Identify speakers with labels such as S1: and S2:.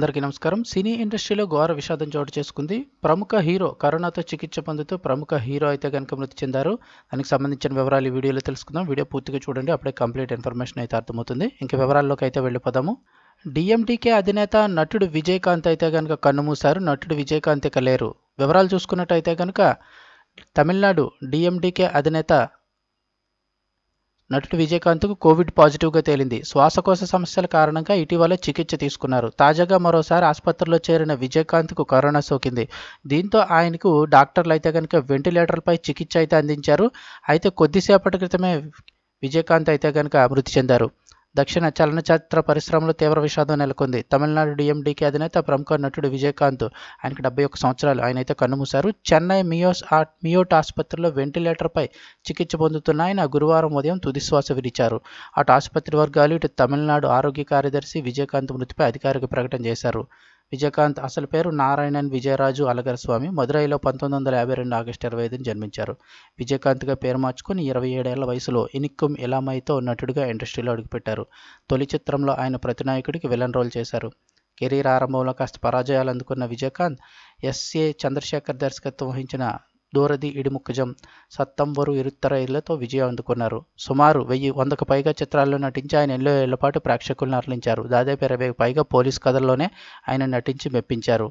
S1: అందరికీ నమస్కారం. సినీ ఇండస్ట్రీలో ఘోర విషాదం చోటు చేసుకుంది. ప్రముఖ హీరో కరోనాతో చికిత్స పొందుతూ ప్రముఖ హీరో అయితే కనుక మృతి చెందారు. దానికి సంబంధించిన వివరాలు ఈ వీడియోలో తెలుసుకుందాం. వీడియో పూర్తిగా చూడండి. అప్పుడే కంప్లీట్ ఇన్ఫర్మేషన్ అయితే అర్థమవుతుంది. ఇంక వివరాల్లోకి అయితే వెళ్ళిపోదాము. డిఎండికే అధినేత నటుడు విజయకాంత్ అయితే కనుక కన్నుమూశారు నటుడు విజయకాంత్ ఇక లేరు. వివరాలు చూసుకున్నట్టయితే కనుక తమిళనాడు డిఎండికే అధినేత నటుడు విజయకాంత్కు కోవిడ్ పాజిటివ్గా తేలింది. శ్వాసకోశ సమస్యల కారణంగా ఇటీవల చికిత్స తీసుకున్నారు. తాజాగా మరోసారి ఆసుపత్రిలో చేరిన విజయకాంత్కు కరోనా సోకింది. దీంతో ఆయనకు డాక్టర్లు అయితే కనుక వెంటిలేటర్పై చికిత్స అయితే అందించారు. అయితే కొద్దిసేపటి క్రితమే విజయకాంత్ అయితే కనుక మృతి చెందారు. దక్షిణ చలనచిత్ర పరిశ్రమలో తీవ్ర విషాదం నెలకొంది. తమిళనాడు డిఎండికే అధినేత ప్రముఖ నటుడు విజయకాంత్ ఆయనకు డెబ్బై ఒక్క సంవత్సరాలు. ఆయన అయితే కన్నుమూశారు చెన్నై మియోస్ మియోట్ ఆసుపత్రిలో వెంటిలేటర్పై చికిత్స పొందుతున్న ఆయన గురువారం ఉదయం తుదిశ్వాస విడిచారు. అటు ఆసుపత్రి వర్గాలు ఇటు తమిళనాడు ఆరోగ్య కార్యదర్శి విజయకాంత్ మృతిపై అధికారిక ప్రకటన చేశారు. విజయకాంత్ అసలు పేరు నారాయణన్ విజయరాజు అలగరస్వామి. మదురైలో పంతొమ్మిది వందల యాభై రెండు ఆగస్టు ఇరవై ఐదున జన్మించారు. విజయకాంత్గా పేరు మార్చుకుని ఇరవై ఏడేళ్ళ వయసులో ఇనిక్కుం ఇలామైతో నటుడిగా ఇండస్ట్రీలో అడుగుపెట్టారు. తొలి చిత్రంలో ఆయన ప్రతినాయకుడికి విలన్ రోల్ చేశారు. కెరీర్ ఆరంభంలో కాస్త పరాజయాలు అందుకున్న విజయకాంత్ ఎస్ఏ చంద్రశేఖర్ దర్శకత్వం వహించిన దూరది ఇడిముక్కజం సత్తంవరు ఇరుత్తరైలతో విజయం అందుకున్నారు. సుమారు వెయ్యి వందకు పైగా చిత్రాల్లో నటించి ఆయన ఎన్నో ఏళ్ళ పాటు ప్రేక్షకులను అరలించారు. దాదాపు ఇరవైకి పైగా పోలీస్ కథల్లోనే ఆయన నటించి మెప్పించారు.